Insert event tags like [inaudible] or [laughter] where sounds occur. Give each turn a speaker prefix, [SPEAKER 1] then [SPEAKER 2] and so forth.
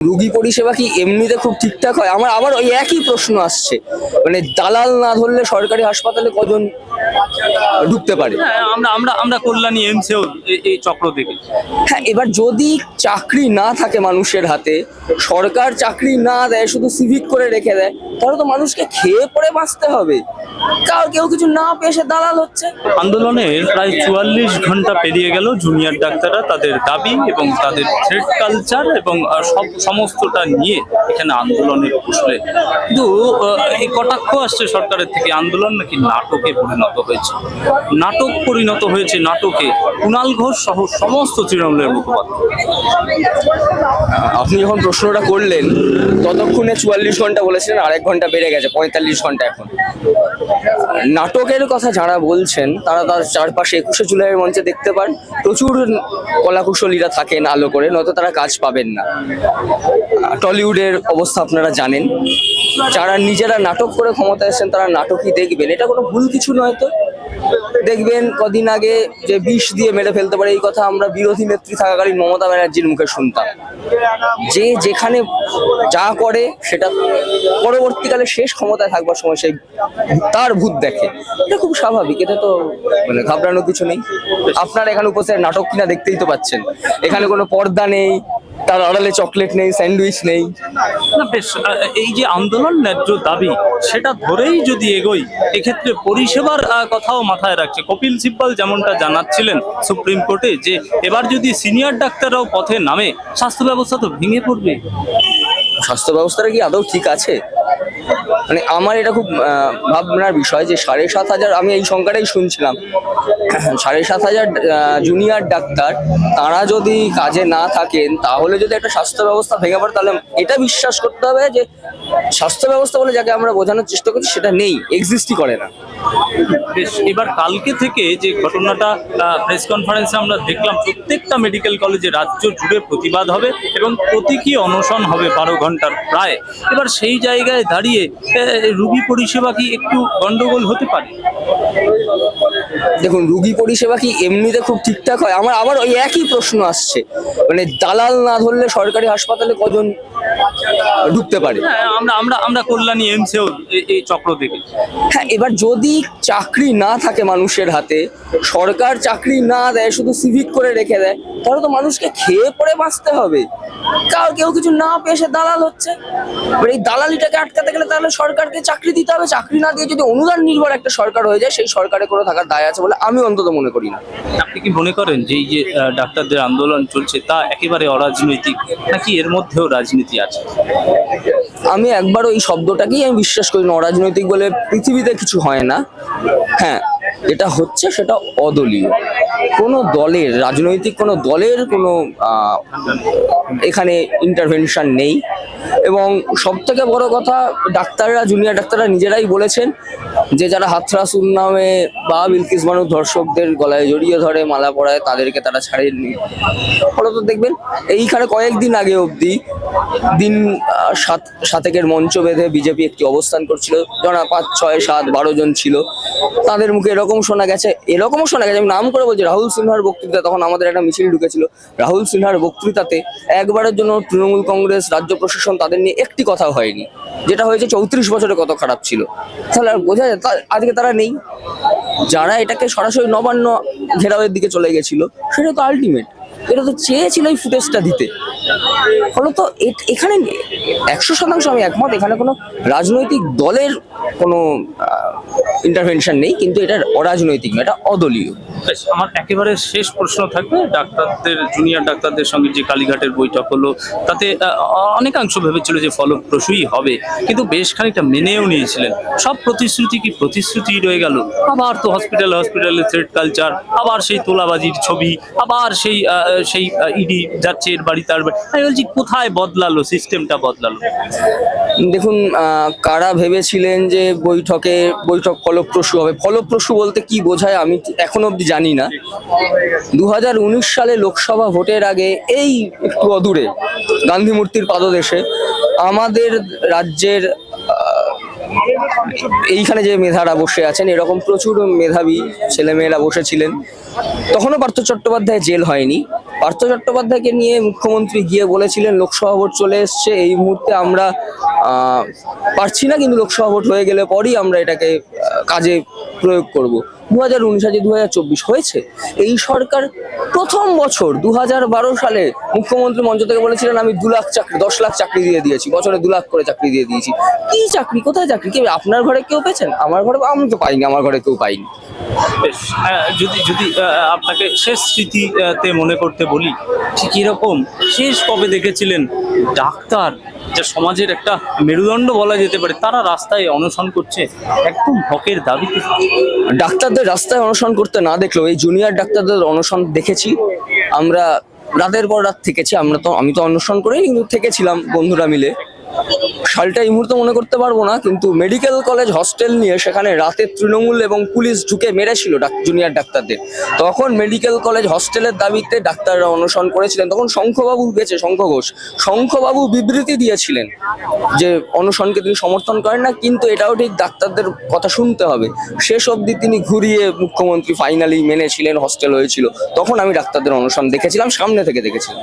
[SPEAKER 1] রুগী পরিষেবা কি এমনিতে খুব ঠিকঠাক হয়? আমার আবার ওই একই প্রশ্ন আসছে। মানে দালাল না ধরলে সরকারি হাসপাতালে কজন ঢুকতে পারে?
[SPEAKER 2] হ্যাঁ আমরা আমরা আমরা কল্যাণী এমসেও এই- চক্র দেখেছি
[SPEAKER 1] হ্যাঁ এবার যদি চাকরি না থাকে মানুষের হাতে সরকার চাকরি না দেয় শুধু সিভিক করে রেখে দেয় তাহলে তো মানুষকে খেয়ে পড়ে বাঁচতে হবে। কার কেউ কিছু না পেয়ে সে দালাল হচ্ছে?
[SPEAKER 2] আন্দোলনের প্রায় চুয়াল্লিশ ঘণ্টা পেরিয়ে গেল। জুনিয়র ডাক্তাররা তাদের দাবি এবং তাদের থ্রেড কালচার এবং সব সমস্তটা নিয়ে এখানে আন্দোলনের বসলে কিন্তু এই কটাক্ষ আসছে সরকারের থেকে, আন্দোলন নাকি নাটকে পরিণত হয়েছে। নাটক পরিণত হয়েছে নাটকে। কুণাল ঘোষ সহ সমস্ত তৃণমূলের মুখপাত্র।
[SPEAKER 1] আপনি যখন প্রশ্নটা করলেন, ততক্ষণে চুয়াল্লিশ ঘণ্টা বলেছিলেন আর এক ঘণ্টা বেড়ে গেছে, পঁয়তাল্লিশ ঘণ্টা এখন। নাটকের কথা যারা বলছেন, তারা তার চারপাশে একুশে জুলাইয়ের মঞ্চে দেখতে পান। প্রচুর কলাকুশলীরা থাকেন আলো করে, নয়তো তারা কাজ পাবেন না। টলিউডের অবস্থা আপনারা জানেন। যারা নিজেরা নাটক করে ক্ষমতা এসেছেন তারা নাটকই দেখবেন। এটা কোনো ভুল কিছু নয় তো? দেখবেন কদিন আগে যে বিষ দিয়ে মেরে ফেলতে পারে, এই কথা আমরা বিরোধী নেত্রী থাকাকালীন মমতা ব্যানার্জির মুখে শুনতাম। যে যেখানে যা করে, সেটা পরবর্তীকালে শেষ ক্ষমতায় থাকবার সময় সেই তার ভূত দেখে। এটা খুব স্বাভাবিক, এটা তো মানে ঘাবড়ানোর কিছু নেই। আপনারা এখানে উপস্থিত, নাটক কিনা দেখতেই তো পাচ্ছেন। এখানে কোনো পর্দা নেই তার আড়ালে চকলেট নেই স্যান্ডউইচ নেই।
[SPEAKER 2] না বেশ এই যে আন্দোলন ন্যায্য দাবি সেটা ধরেই যদি এগোই এক্ষেত্রে পরিষেবার কথাও মাথায় রাখছে। কপিল সিব্বাল যেমনটা জানাচ্ছিলেন সুপ্রিম কোর্টে যে এবার যদি সিনিয়র ডাক্তাররাও পথে নামে স্বাস্থ্য ব্যবস্থা তো ভেঙে পড়বে।
[SPEAKER 1] স্বাস্থ্য ব্যবস্থাটা কি আদৌ ঠিক আছে? মানে আমার এটা খুব ভাবনার বিষয় যে সাড়ে সাত হাজার, আমি এই সংখ্যাটাই শুনছিলাম। [clears throat] সাড়ে সাত হাজার জুনিয়র ডাক্তার, তারা যদি কাজে না থাকেন, তাহলে যদি একটা স্বাস্থ্য ব্যবস্থা ভেঙে পড়ে, তাহলে এটা বিশ্বাস করতে হবে যে স্বাস্থ্য ব্যবস্থা বলে যাকে আমরা বোঝানোর চেষ্টা করছি, সেটা নেই এক্সিস্টই করে না।
[SPEAKER 2] বেশ, এবার কালকে থেকে যে ঘটনাটা প্রেস কনফারেন্সে আমরা দেখলাম, প্রত্যেকটা মেডিকেল কলেজে রাজ্য জুড়ে প্রতিবাদ হবে এবং প্রতীকী অনশন হবে বারো ঘণ্টার প্রায়। এবার সেই জায়গায় দাঁড়িয়ে আহ, রুগী পরিষেবা কি একটু গন্ডগোল হতে পারে?
[SPEAKER 1] দেখুন রুগী পরিষেবা কি এমনিতে খুব ঠিকঠাক হয়? আমার আবার ওই একই প্রশ্ন আসছে। মানে দালাল না ধরলে সরকারি হাসপাতালে কজন ঢুকতে পারে?
[SPEAKER 2] হ্যাঁ আমরা আমরা আমরা কল্যাণী এমসেও এই- এই চক্র দেখেছি।
[SPEAKER 1] হ্যাঁ এবার যদি চাকরি না থাকে মানুষের হাতে, সরকার চাকরি না দেয়, শুধু সিভিক করে রেখে দেয়, তাহলে তো মানুষকে খেয়ে পড়ে বাঁচতে হবে। কার কেউ কিছু না পেয়ে সে দালাল হচ্ছে। এবার এই দালালিটাকে আটকাতে গেলে তাহলে সরকারকে চাকরি দিতে হবে। চাকরি না দিয়ে যদি অনুদান নির্ভর একটা সরকার হয়ে যায়, সেই সরকারে কোনো থাকার দায় আছে বলে আমি অন্তত মনে করি না।
[SPEAKER 2] আপনি কি মনে করেন যে এই যে ডাক্তারদের আন্দোলন চলছে, তা একেবারে অরাজনৈতিক? নাকি এর মধ্যেও রাজনীতি আছে?
[SPEAKER 1] আমি একবার ওই শব্দটাকেই আমি বিশ্বাস করি না। অরাজনৈতিক বলে পৃথিবীতে কিছু হয় না। হ্যাঁ যেটা হচ্ছে সেটা অদলীয়। কোনো দলের, রাজনৈতিক কোনো দলের কোনো এখানে ইন্টারভেনশন নেই। এবং সব থেকে বড় কথা, ডাক্তাররা জুনিয়র ডাক্তাররা নিজেরাই বলেছেন যে যারা হাতরাস নামে বা বিলকিস মানুষ ধর্ষকদের গলায় জড়িয়ে ধরে, মালা পরায়, তাদেরকে তারা ছাড়েননি। ফলত দেখবেন, এইখানে কয়েকদিন আগে অবধি দিন সাত, সাতেকের মঞ্চ বেঁধে বিজেপি একটি অবস্থান করছিল। যারা পাঁচ, ছয়, সাত, বারো জন ছিল। তাদের মুখে এরকম শোনা গেছে, এরকমও শোনা গেছে, আমি নাম করে বলছি, রাহুল সিনহার বক্তৃতা তখন আমাদের একটা মিছিল ঢুকেছিল। রাহুল সিনহার বক্তৃতাতে একবারের জন্য তৃণমূল কংগ্রেস, রাজ্য প্রশাসন তাদের নিয়ে একটি কথা হয়নি, যেটা হয়েছে চৌত্রিশ বছরে কত খারাপ ছিল। তাহলে আর বোঝা যায় আজকে তারা নেই। যারা এটাকে সরাসরি নবান্ন ঘেরাওয়ের দিকে চলে গেছিল, সেটা তো আলটিমেট এটা তো চেয়েছিল এই ফুটেজটা দিতে। ফলত এখানে একশো শতাংশ আমি একমত, এখানে কোনো রাজনৈতিক দলের কোনো ইন্টারভেনশন নেই কিন্তু এটা অরাজনৈতিক না এটা অদলীয়।
[SPEAKER 2] আমার একেবারে শেষ প্রশ্ন থাকবে ডাক্তারদের জুনিয়র ডাক্তারদের সঙ্গে যে কালীঘাটের বৈঠক হলো তাতে অনেকাংশ ভেবেছিল যে ফলপ্রসূই হবে কিন্তু বেশ খানিকটা মেনেও নিয়েছিলেন। সব প্রতিশ্রুতি কি প্রতিশ্রুতি রয়ে গেল? আবার তো হসপিটাল হসপিটালে থ্রেড কালচার আবার সেই তোলাবাজির ছবি আবার সেই সেই ইডি যাচ্ছে এর বাড়ি তার বাড়ি। আমি বলছি কোথায় বদলালো সিস্টেমটা বদলালো?
[SPEAKER 1] দেখুন কারা ভেবেছিলেন যে বৈঠকে, বৈঠক ফলপ্রসূ হবে। ফলপ্রসূ বলতে কি বোঝায় আমি এখন অবধি জানি না। দু হাজার উনিশ সালে লোকসভা ভোটের আগে এই একটু অদূরে, গান্ধী মূর্তির পাদদেশে আমাদের রাজ্যের এইখানে যে মেধারা বসে আছেন, এরকম প্রচুর মেধাবী ছেলেমেয়েরা বসেছিলেন। তখনও পার্থ চট্টোপাধ্যায় জেল হয়নি। পার্থ চট্টোপাধ্যায়কে নিয়ে মুখ্যমন্ত্রী গিয়ে বলেছিলেন, লোকসভা ভোট চলে এসছে, এই মুহূর্তে আমরা পারছি না কিন্তু লোকসভা ভোট হয়ে গেলে পরই আমরা এটাকে কাজে প্রয়োগ করব। দু হাজার উনিশ আছে দু হাজার চব্বিশ হয়েছে। এই সরকার প্রথম বছর দু হাজার বারো সালে মুখ্যমন্ত্রী মঞ্চ থেকে বলেছিলেন, আমি দু লাখ চাকরি, দশ লাখ চাকরি দিয়ে দিয়েছি, বছরে দু লাখ করে চাকরি দিয়ে দিয়েছি। কি চাকরি? কোথায় চাকরি? কি, আপনার ঘরে কেউ পেয়েছেন? আমার ঘরে, আমি তো পাইনি, আমার ঘরে কেউ পাইনি।
[SPEAKER 2] বেশ যদি যদি আপনাকে শেষ স্মৃতিতে মনে করতে বলি, ঠিক এরকম শেষ কবে দেখেছিলেন ডাক্তার, যা সমাজের একটা মেরুদণ্ড বলা যেতে পারে, তারা রাস্তায় অনশন করছে, একদম হকের দাবিতে?
[SPEAKER 1] ডাক্তারদের রাস্তায় অনশন করতে না দেখলেও, এই জুনিয়র ডাক্তারদের অনশন দেখেছি। আমরা রাতের পর রাত থেকেছি, আমরা তো, আমি তো অনশন করেই কিন্তু থেকেছিলাম বন্ধুরা মিলে। সালটা এই মুহূর্তে মনে করতে পারব না, কিন্তু মেডিকেল কলেজ হস্টেল নিয়ে সেখানে রাতে তৃণমূল এবং পুলিশ ঢুকে মেরেছিল জুনিয়র ডাক্তারদের। তখন মেডিকেল কলেজ হস্টেলের দাবিতে ডাক্তাররা অনশন করেছিলেন। তখন শঙ্খবাবু গেছে, শঙ্খ ঘোষ। শঙ্খবাবু বিবৃতি দিয়েছিলেন যে অনশনকে তিনি সমর্থন করেন না, কিন্তু এটাও ঠিক ডাক্তারদের কথা শুনতে হবে। শেষ অবধি তিনি ঘুরিয়ে মুখ্যমন্ত্রী ফাইনালি মেনেছিলেন, হস্টেল হয়েছিল। তখন আমি ডাক্তারদের অনশন দেখেছিলাম, সামনে থেকে দেখেছিলাম।